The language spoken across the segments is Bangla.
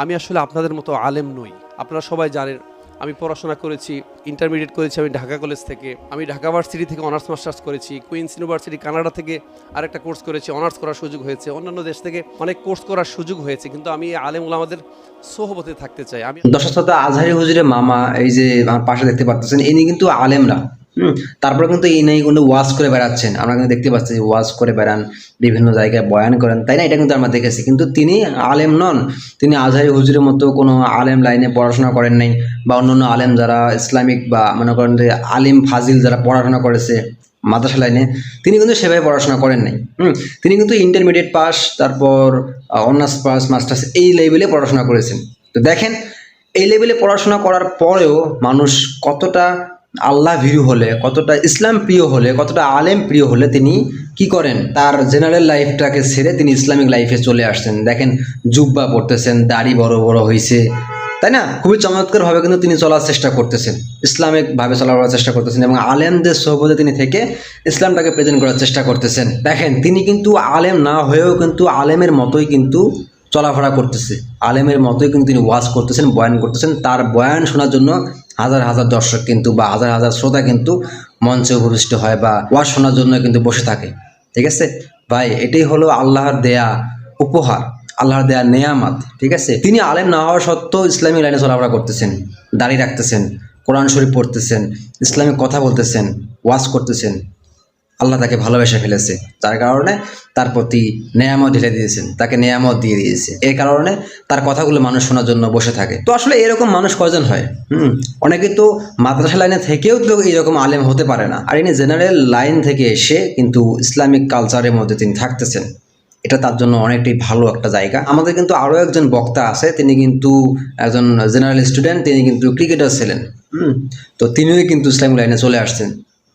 আমি আসলে আপনাদের মতো আলেম নই। আপনারা সবাই জানেন, আমি পড়াশোনা করেছি ইন্টারমিডিয়েট করেছি আমি ঢাকা কলেজ থেকে। আমি ঢাকা ভার্সিটি থেকে অনার্স মাস্টার্স করেছি কুইন্স ইউনিভার্সিটি কানাডা থেকে আরেকটা কোর্স করেছি অনার্স করার সুযোগ হয়েছে। অন্যান্য দেশ থেকে অনেক কোর্স করার সুযোগ হয়েছে, কিন্তু আমি আলেম আমাদের সোহবতে থাকতে চাই। আমি দর্শক শ্রোতা আজহারি হুজুরের মামা, এই যে আমার পাশে দেখতে পাচ্ছেন ইনি কিন্তু আলেম না হুম, তারপরে কিন্তু ইনি কিন্তু ওয়াজ করে বেড়াচ্ছেন। আমরা কিন্তু দেখতে পাচ্ছি যে ওয়াজ করে বেড়ান, বিভিন্ন জায়গায় বয়ান করেন, তাই না? এটা কিন্তু আমরা দেখেছি। কিন্তু তিনি আলেম নন। তিনি আজহারি হুজুরের মতো কোনো আলেম লাইনে পড়াশোনা করেন নাই বা অন্যান্য আলেম যারা ইসলামিক বা মনে করেন যে আলিম, ফাজিল যারা পড়াশোনা করেছে মাদ্রাসা লাইনে, তিনি কিন্তু সেভাবে পড়াশোনা করেন নাই। হুম, তিনি কিন্তু ইন্টারমিডিয়েট পাস তারপর অনার্স পাস মাস্টার্স এই লেভেলে পড়াশোনা করেছেন। তো দেখেন, এই লেভেলে পড়াশোনা করার পরেও মানুষ কতটা আল্লাহ ভীরু হলে, কতটা ইসলাম প্রিয় হলে, কতটা আলেম প্রিয় হলে তিনি কি করেন? তার জেনারেল লাইফটাকে ছেড়ে তিনি ইসলামিক লাইফে চলে আসছেন। দেখেন, জুব্বা পড়তেছেন দাড়ি বড় বড় হয়েছে তাই না? খুবই চমৎকারভাবে কিন্তু তিনি চলার চেষ্টা করতেছেন। ইসলামিকভাবে চলার চেষ্টা করতেছেন এবং আলেমদের সহবতে তিনি থেকে ইসলামটাকে প্রেজেন্ট করার চেষ্টা করতেছেন। দেখেন, তিনি কিন্তু আলেম না হয়েও কিন্তু আলেমের মতোই কিন্তু চলাফেরা করতেছে। আলেমের মতোই কিন্তু তিনি ওয়াজ করতেছেন, বয়ান করতেছেন। তার বয়ান শোনার জন্য হাজার হাজার দর্শক কিন্তু বা হাজার হাজার শ্রোতা কিন্তু মঞ্চে উপবিষ্ট হয় বা ওয়াজ শোনার জন্য কিন্তু বসে থাকে। ঠিক আছে? ভাই, এটাই হলো আল্লাহর দেয়া উপহার, আল্লাহর দেয়া নেয়ামাত। ঠিক আছে? তিনি আলেম না হওয়া সত্ত্বেও ইসলামিক লাইনে চলাফেরা করতেছেন দাঁড়িয়ে রাখতেছেন, কোরআন শরীফ পড়তেছেন ইসলামিক কথা বলতেছেন, ওয়াজ করতেছেন। আল্লাহ তাকে ভালোবেসে ফেলেছে। যার কারণে তার প্রতি নেয়ামত ঢেলে দিয়েছেন, তাকে নেয়ামত দিয়ে দিয়েছে। এই কারণে তার কথাগুলো মানুষ শোনার জন্য বসে থাকে। তো আসলে এরকম মানুষ কয়জন হয়? হুম, অনেকে তো মাদ্রাসা লাইনে থেকেও তো এরকম আলেম হতে পারে না। আর ইনি জেনারেল লাইন থেকে এসে কিন্তু ইসলামিক কালচারের মধ্যে তিনি থাকতেছেন। এটা তার জন্য অনেকটাই ভালো একটা জায়গা। আমাদের কিন্তু আরও একজন বক্তা আছে, তিনি কিন্তু একজন জেনারেল স্টুডেন্ট, তিনি কিন্তু ক্রিকেটার ছিলেন। হুম, তো তিনিও কিন্তু ইসলামিক লাইনে চলে আসছেন।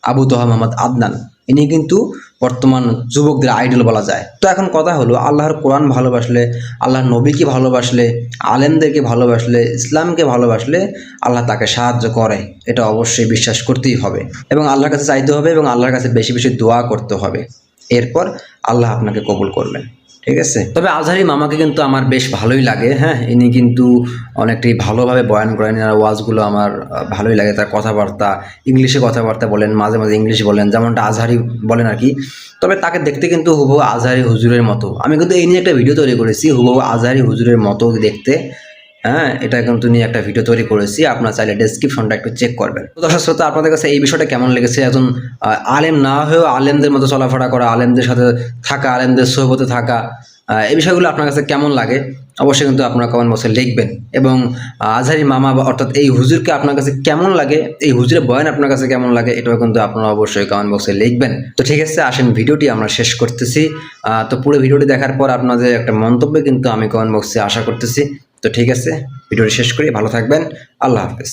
আবু তোহা মোহাম্মদ আদনান। ইনি কিন্তু বর্তমান যুবকদের আইডল বলা যায়। তো এখন কথা হলো, আল্লাহর কোরআন ভালোবাসলে, আল্লাহর নবীকে ভালোবাসলে, আলেমদেরকে ভালোবাসলে, ইসলামকে ভালোবাসলে আল্লাহ তাকে সাহায্য করে। এটা অবশ্যই বিশ্বাস করতেই হবে এবং আল্লাহর কাছে চাইতে হবে এবং আল্লাহর কাছে বেশি বেশি দোয়া করতে হবে। এরপর আল্লাহ আপনাকে কবুল করবেন। ঠিক আছে? তবে আজহারি মামাকে কিন্তু আমার বেশ ভালোই লাগে হ্যাঁ? ইনি কিন্তু অনেকটাই ভালোভাবে বয়ান করেন আর ওয়াজগুলো আমার ভালোই লাগে, তার কথাবার্তা, ইংলিশে কথাবার্তা বলেন, মাঝে মাঝে ইংলিশ বলেন, যেমনটা আজহারি বলেন আর কি। তবে তাকে দেখতে কিন্তু হুবহু আজহারি হুজুরের মতো। আমি কিন্তু এই নিয়ে একটা ভিডিও তৈরি করেছি, হুবহু আজহারি হুজুরের মতো দেখতে। হ্যাঁ এটা কিন্তু নিয়ে একটা ভিডিও তৈরি করেছি, আপনার চাইলে ডেসক্রিপশনটা একটু চেক করবেন। তো দর্শক শ্রোতা, আপনাদের কাছে এই বিষয়টা কেমন লেগেছে? একজন আলেম না হয়েও আলেমদের মতো চলাফেরা করা, আলেমদের সাথে থাকা, আলেমদের সহবতে থাকা এই বিষয়গুলো আপনার কাছে কেমন লাগে? অবশ্যই কিন্তু আপনারা কমেন্ট বক্সে লিখবেন। এবং আজহারি মামা বা অর্থাৎ এই হুজুরকে আপনার কাছে কেমন লাগে? এই হুজুরের বয়ান আপনার কাছে কেমন লাগে? এটাও কিন্তু আপনারা অবশ্যই কমেন্ট বক্সে লিখবেন। তো ঠিক আছে, আসেন ভিডিওটি আমরা শেষ করতেছি। তো পুরো ভিডিওটি দেখার পর আপনাদের একটা মন্তব্য কিন্তু আমি কমেন্ট বক্সে আশা করতেছি। তো ঠিক আছে ভিডিওটি শেষ করি ভালো থাকবেন আল্লাহ হাফেজ।